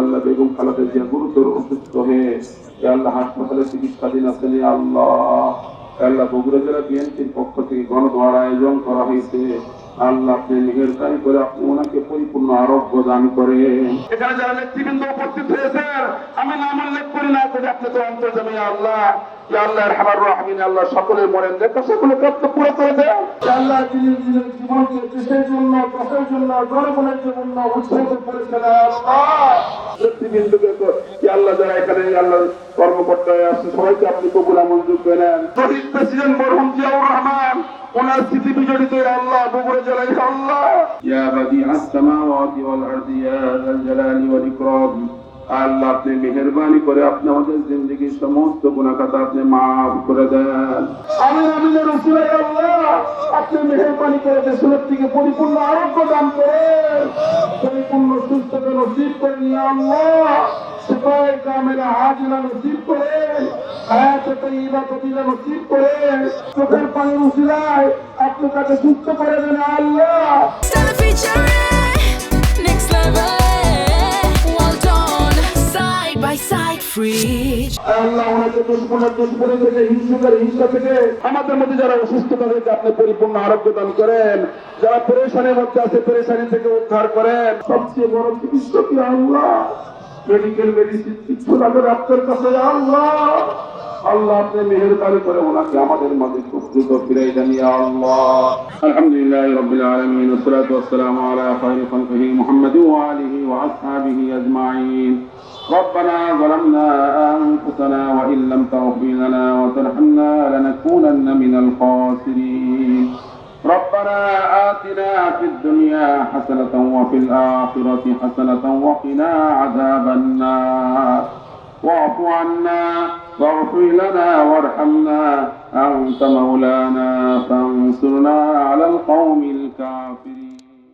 আল্লাহ বেগম খালাদের জিয়া গুরুতর অসুস্থ হয়ে আল্লাহ হাসপাতালে চিকিৎসাধীন আছেন আল্লাহ। আল্লাহ বগুড়া জেলা বিএনপির পক্ষ থেকে গণধোয়ার আয়োজন করা হয়েছে। আল্লাহ আপনি মেহেরবানি করে আপনি ওনাকে পরিপূর্ণ আরোগ্য দান করেন। এখানে যারা নেতৃবৃন্দ উপস্থিত হয়েছেন আমি নাম উল্লেখ করি না করে আপনি তো অন্তর্জামী আল্লাহ। আল্লাহ হাবার রাহমিন আল্লাহ সকলের মরেন দেখা সকলে কর্ত পুরো করে দেন। আল্লাহ জীবনকে দেশের জন্য দেশের জন্য জনগণের জন্য উৎসর্গ করেছেন আল্লাহ। নেতৃবৃন্দকে আল্লাহ যারা এখানে আল্লাহ কর্মকর্তা আছে সবাইকে আপনি কবুল মঞ্জুর করেন শহীদ প্রেসিডেন্ট মরহুম জিয়াউর রহমান ওনার স্মৃতি বিজড়িত আল্লাহ বগুড়া জেলায় আল্লাহ। ইয়া বাদিআস সামাওয়াতি ওয়াল আরদি ইয়া যাল জালালি ওয়াল ইকরাম। আল্লাহ আপনি মেহেরবানি করে আপনি আমাদের জিন্দগির সমস্ত গুণাখাতা আপনি মাফ করে দেন। আমি আমিনের রসুলাই আল্লাহ আপনি মেহেরবানি করে দেশের থেকে পরিপূর্ণ আরোগ্য দান করে সুস্থতা নসিব করে নিয়ে আল্লাহ সেপাই কামেরা হাজিরা নসিব করে হায়াতে তৈবা কবিরা নসিব করে চোখের পানি উসিলায় আপনার কাছে সুস্থ করে দেন আল্লাহ Stella featuring next level. Well done, side by side, free. থেকে হিংসুকের থেকে আমাদের মধ্যে যারা অসুস্থ, তাদেরকে আপনি পরিপূর্ণ আরোগ্য দান করেন। যারা পরেশানের মধ্যে আছে, পরেশানি থেকে উদ্ধার করেন। সবচেয়ে বড় চিকিৎসক মেডিকেল মেডিসিন কিচ্ছু লাগে কাছে আল্লাহ। আল্লাহ আপনি করে ওনাকে আমাদের মাঝে আল্লাহ। আলহামদুলিল্লাহ وأصحابه أجمعين. ربنا ظلمنا أنفسنا وإن لم تغفر لنا وترحمنا لنكونن من الخاسرين. ربنا آتنا في الدنيا حسنة وفي الآخرة حسنة وقنا عذاب النار. واعف عنا واغفر لنا وارحمنا. أنت مولانا فانصرنا على القوم الكافرين.